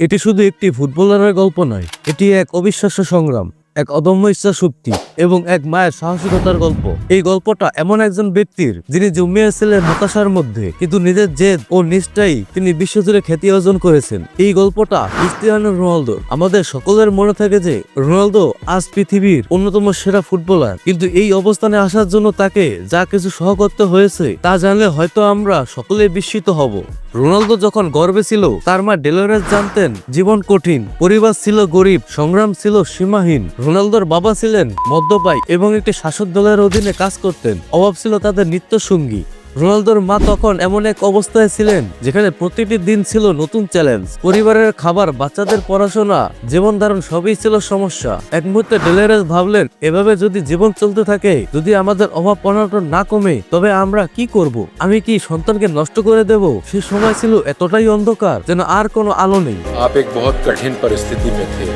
এটি শুধু একটি ফুটবলারের গল্প নয়, এটি এক অবিশ্বাস্য সংগ্রাম, এক অদম্য ইচ্ছা শক্তি এবং এক মায়ের সাহসিকতার গল্প। এই গল্পটা এমন একজন ব্যক্তির যিনি জন্মিয়েছিলেন হতাশার মধ্যে, কিন্তু নিজের জেদ ও নিষ্ঠাই তিনি বিশ্বজুড়ে খ্যাতি অর্জন করেছেন। এই গল্পটা ক্রিস্টিয়ানো রোনালদো। আমাদের সকলের মনে থাকে যে রোনালদো আজ পৃথিবীর অন্যতম সেরা ফুটবলার, কিন্তু এই অবস্থানে আসার জন্য তাকে যা কিছু সহ করতে হয়েছে তা জানলে হয়তো আমরা সকলেই বিস্মিত হব। রোনালদো যখন গর্বে ছিল, তার মা ডেলোরেস জানতেন জীবন কঠিন, পরিবার ছিল গরিব, সংগ্রাম ছিল সীমাহীন। রোনালদোর বাবা ছিলেন মদ্যপাই এবং একটি শাসক দলের অধীনে কাজ করতেন। অভাব ছিল তাদের নিত্য সঙ্গী রোনালদোর মা তখন এমন এক অবস্থায় ছিলেন যেখানে প্রতিটি দিন ছিল নতুন চ্যালেঞ্জ পরিবারের খাবার বাচ্চাদের পড়াশোনা জীবন ধারণ সবই ছিল সমস্যা এক মুহূর্তে ডেলেরেস ভাবলেন এভাবে যদি জীবন চলতে থাকে যদি আমাদের অভাব অনটন না কমে তবে আমরা কি করব আমি কি সন্তানকে নষ্ট করে দেব সে সময় ছিল এতটাই অন্ধকার যেন আর কোনো আলো নেই आप एक बहुत कठिन परिस्थिति में थे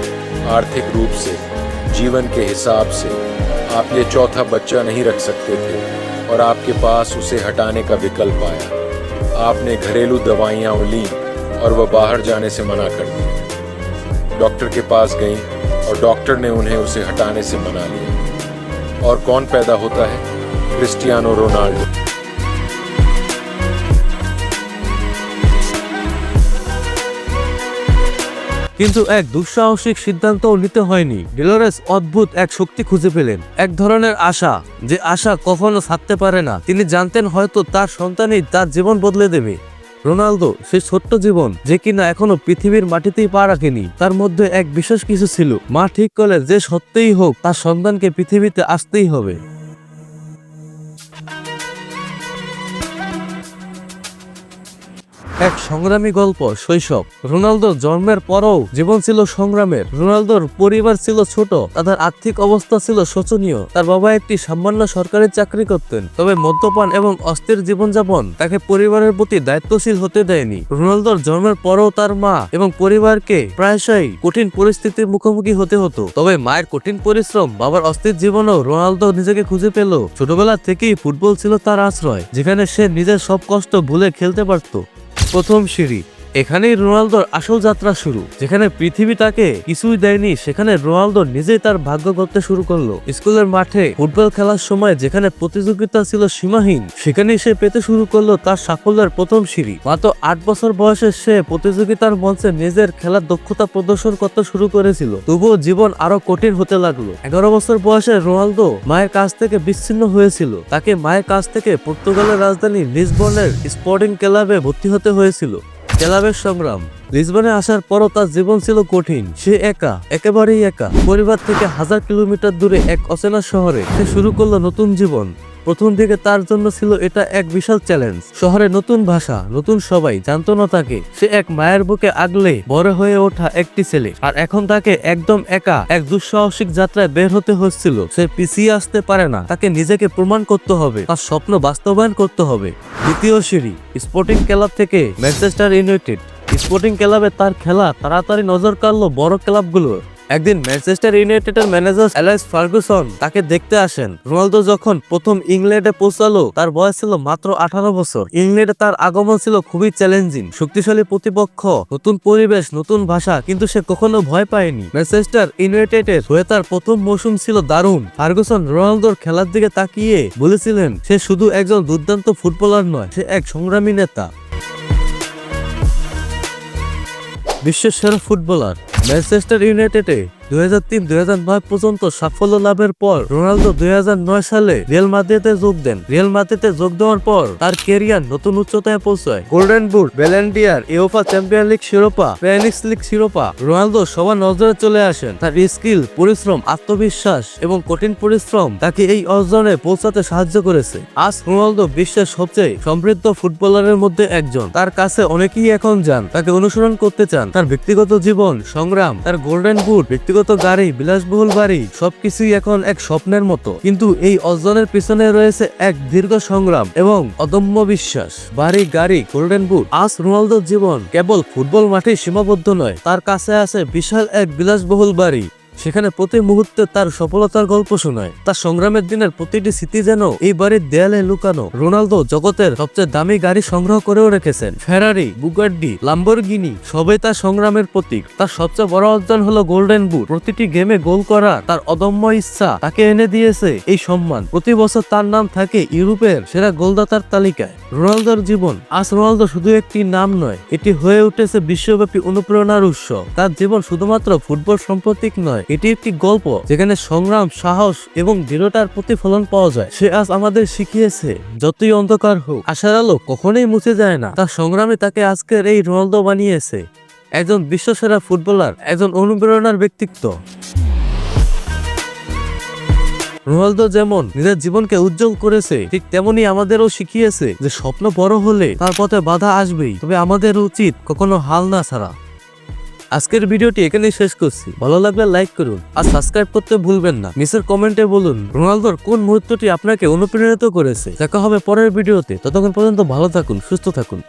आर्थिक रूप से जीवन के हिसाब से आप ये चौथा बच्चा नहीं रख सकते थे और आपके पास उसे हटाने का विकल्प आया। आपने घरेलू दवाइयाँ ली और वह बाहर जाने से मना कर दिया डॉक्टर के पास गई और डॉक्टर ने उन्हें उसे हटाने से मना लिया। और कौन पैदा होता है? Cristiano Ronaldo. কিন্তু এক দুঃসাহসিক সিদ্ধান্তও নিতে হয়নি। ডিলোরেস অদ্ভুত এক শক্তি খুঁজে পেলেন। এক ধরনের আশা যে আশা কখনো ছাড়তে পারে না। তিনি জানতেন হয়তো তার সন্তানই তার জীবন বদলে দেবে। রোনালদো সে ছোট্ট জীবন যে কিনা এখনও পৃথিবীর মাটিতেই পা রাখেনি, তার মধ্যে এক বিশেষ কিছু ছিল। মা ঠিক করলে যে সত্যিই হোক, তার সন্তানকে পৃথিবীতে আসতেই হবে। এক সংগ্রামী গল্প, শৈশব। রোনালদোর জন্মের পরও জীবন ছিল সংগ্রামের। রোনালদোর পরিবার ছিল ছোট, তাদের আর্থিক অবস্থা ছিল শোচনীয়। তার বাবা একটি সামান্য সরকারি চাকরি করতেন, তবে মদ্যপান এবং অস্থির জীবনযাপন তাকে পরিবারের প্রতি দায়িত্বশীল হতে দেয়নি। রোনালদোর জন্মের পরও তার মা এবং পরিবারকে প্রায়শই কঠিন পরিস্থিতির মুখোমুখি হতে হতো। তবে মায়ের কঠিন পরিশ্রম, বাবার অস্থির জীবনেও রোনালদো নিজেকে খুঁজে পেল। ছোটবেলা থেকেই ফুটবল ছিল তার আশ্রয়, যেখানে সে নিজের সব কষ্ট ভুলে খেলতে পারত। প্রথম সিঁড়ি। এখানেই রোনালদোর আসল যাত্রা শুরু, যেখানে পৃথিবী তাকে কিছুই দেয়নি, সেখানে রোনালদো নিজেই তার ভাগ্য করতে শুরু করল। স্কুলের মাঠে ফুটবল খেলার সময় যেখানে প্রতিযোগিতা ছিল সীমাহীন, সেখানেই সে পেতে শুরু করল তার সাফল্যের প্রথম সিঁড়ি। মাত্র আট বছর বয়সে সে প্রতিযোগিতার মঞ্চে নিজের খেলার দক্ষতা প্রদর্শন করতে শুরু করেছিল। তবুও জীবন আরও কঠিন হতে লাগল। এগারো বছর বয়সে রোনালদো মায়ের কাছ থেকে বিচ্ছিন্ন হয়েছিল। তাকে মায়ের কাছ থেকে পর্তুগালের রাজধানী লিসবনের স্পোর্টিং ক্লাবে ভর্তি হতে হয়েছিল। ক্লাবের সংগ্রাম। লিসবনে আসার পরও তার জীবন ছিল কঠিন। সে একা, একেবারেই একা। পরিবার থেকে হাজার কিলোমিটার দূরে এক অচেনা শহরে সে শুরু করল নতুন জীবন। প্রথম দিকে তার জন্য ছিল এটা এক বিশাল চ্যালেঞ্জ শহরে নতুন ভাষা, নতুন সবাই জানতো না তাকে। সে এক মায়ের বুকে আগলে বড় হয়ে ওঠা একটি ছেলে। আর এখন তাকে একদম একা, এক দুঃসাহসিক যাত্রায় বের হতে হচ্ছিল। সে পিছিয়ে আসতে পারে না, তাকে নিজেকে প্রমাণ করতে হবে, তার স্বপ্ন বাস্তবায়ন করতে হবে। দ্বিতীয় সিঁড়ি স্পোর্টিং ক্লাব থেকে ম্যানচেস্টার ইউনাইটেড স্পোর্টিং ক্লাবে তার খেলা তাড়াতাড়ি নজর কাড়লো বড় ক্লাবগুলো একদিন ম্যানচেস্টার ইউনাইটেডের ম্যানেজার অ্যালাইস ফার্গুসন তাকে দেখতে আসেন। রোনালদো যখন প্রথম ইংল্যান্ডে পৌঁছালো, তার বয়স ছিল মাত্র আঠারো বছর। ইংল্যান্ডে তার আগমন ছিল খুবই চ্যালেঞ্জিং শক্তিশালী প্রতিপক্ষ, নতুন পরিবেশ, নতুন ভাষা, কিন্তু সে কখনো ভয় পায়নি। ম্যানচেস্টার ইউনাইটেডের হয়ে তার প্রথম মৌসুম ছিল দারুণ। ফার্গুসন রোনালদোর খেলার দিকে তাকিয়ে বলেছিলেন, সে শুধু একজন দুর্দান্ত ফুটবলার নয়, সে এক সংগ্রামী নেতা। বিশ্বের সেরা ফুটবলার। ম্যানচেস্টার ইউনাইটেডে দুই হাজার তিন, দুই হাজার নয় পর্যন্ত সাফল্য লাভের পর রোনালদো দুই হাজার নয় সালে রিয়াল মাদ্রিদে যোগ দেন। রিয়াল মাদ্রিদে যোগ দেওয়ার পর তার কেরিয়ার নতুন উচ্চতায় পৌঁছায়। গোল্ডেন বুট ব্যালেন্ডিয়ার ইউফা চ্যাম্পিয়ন লিগ শিরোপা প্যানিক্স লিগ শিরোপা। রোনালদো সবার নজরে চলে আসেন। তার স্কিল, পরিশ্রম, আত্মবিশ্বাস এবং কঠিন পরিশ্রম তাকে এই অর্জনে পৌঁছাতে সাহায্য করেছে। আজ রোনালদো বিশ্বের সবচেয়ে সমৃদ্ধ ফুটবলারের মধ্যে একজন। তার কাছে অনেকেই এখন যান, তাকে অনুসরণ করতে চান। তার ব্যক্তিগত জীবন, সংগ্রাম, তার গোল্ডেন বুট, ব্যক্তিগত গাড়ি, বিলাসবহুল বাড়ি, সবকিছুই এখন এক স্বপ্নের মতো। কিন্তু এই অর্জনের পিছনে রয়েছে এক দীর্ঘ সংগ্রাম এবং অদম্য বিশ্বাস। বাড়ি, গাড়ি, গোল্ডেন বুট, আজ রোনালদোর জীবন কেবল ফুটবল মাঠে সীমাবদ্ধ নয়, তার কাছে আছে বিশাল এক বিলাসবহুল বাড়ি। সেখানে প্রতি মুহূর্তে তার সফলতার গল্প শোনায়। তার সংগ্রামের দিনের প্রতিটি স্মৃতি যেন এই বাড়ির দেয়ালে লুকানো। রোনালদো জগতের সবচেয়ে দামি গাড়ি সংগ্রহ করেও রেখেছেন। ফেরারি বুগাড্ডি লাম্বরগিনি সবই তার সংগ্রামের প্রতীক। তার সবচেয়ে বড় অর্জন হলো গোল্ডেন বুট প্রতিটি গেমে গোল করা তার অদম্য ইচ্ছা তাকে এনে দিয়েছে এই সম্মান। প্রতি বছর তার নাম থাকে ইউরোপের সেরা গোলদাতার তালিকায়। রোনালদোর জীবন আজ রোনালদো শুধু একটি নাম নয়, এটি হয়ে উঠেছে বিশ্বব্যাপী অনুপ্রেরণার উৎস। তার জীবন শুধুমাত্র ফুটবল সম্প্রতিক নয় এটি একটি গল্প যেখানে সংগ্রাম, সাহস এবং দৃঢ়তার প্রতিফলন পাওয়া যায়। সে আজ আমাদের শিখিয়েছে, যতই অন্ধকার হোক, আশার আলো কখনোই মুছে যায় না। তার সংগ্রামে তাকে আজকের এই রোনালদো বানিয়েছে। একজন বিশ্বসেরা ফুটবলার, একজন অনুপ্রেরণার ব্যক্তিত্ব। রোনালদো যেমন নিজের জীবনকে উজ্জ্বল করেছে, ঠিক তেমনি আমাদেরও শিখিয়েছে যে স্বপ্ন বড় হলে তার পথে বাধা আসবেই। তবে আমাদের উচিত কখনো হাল না ছাড়া। আজকের ভিডিওটি এখানে শেষ করছি। ভালো লাগলে লাইক করুন আর সাবস্ক্রাইব করতে ভুলবেন না। নিচের কমেন্টে বলুন, রোনালদোর কোন মুহূর্তটি আপনাকে অনুপ্রেরিত করেছে? দেখা হবে পরের ভিডিওতে। ততক্ষণ পর্যন্ত ভালো থাকুন, সুস্থ থাকুন।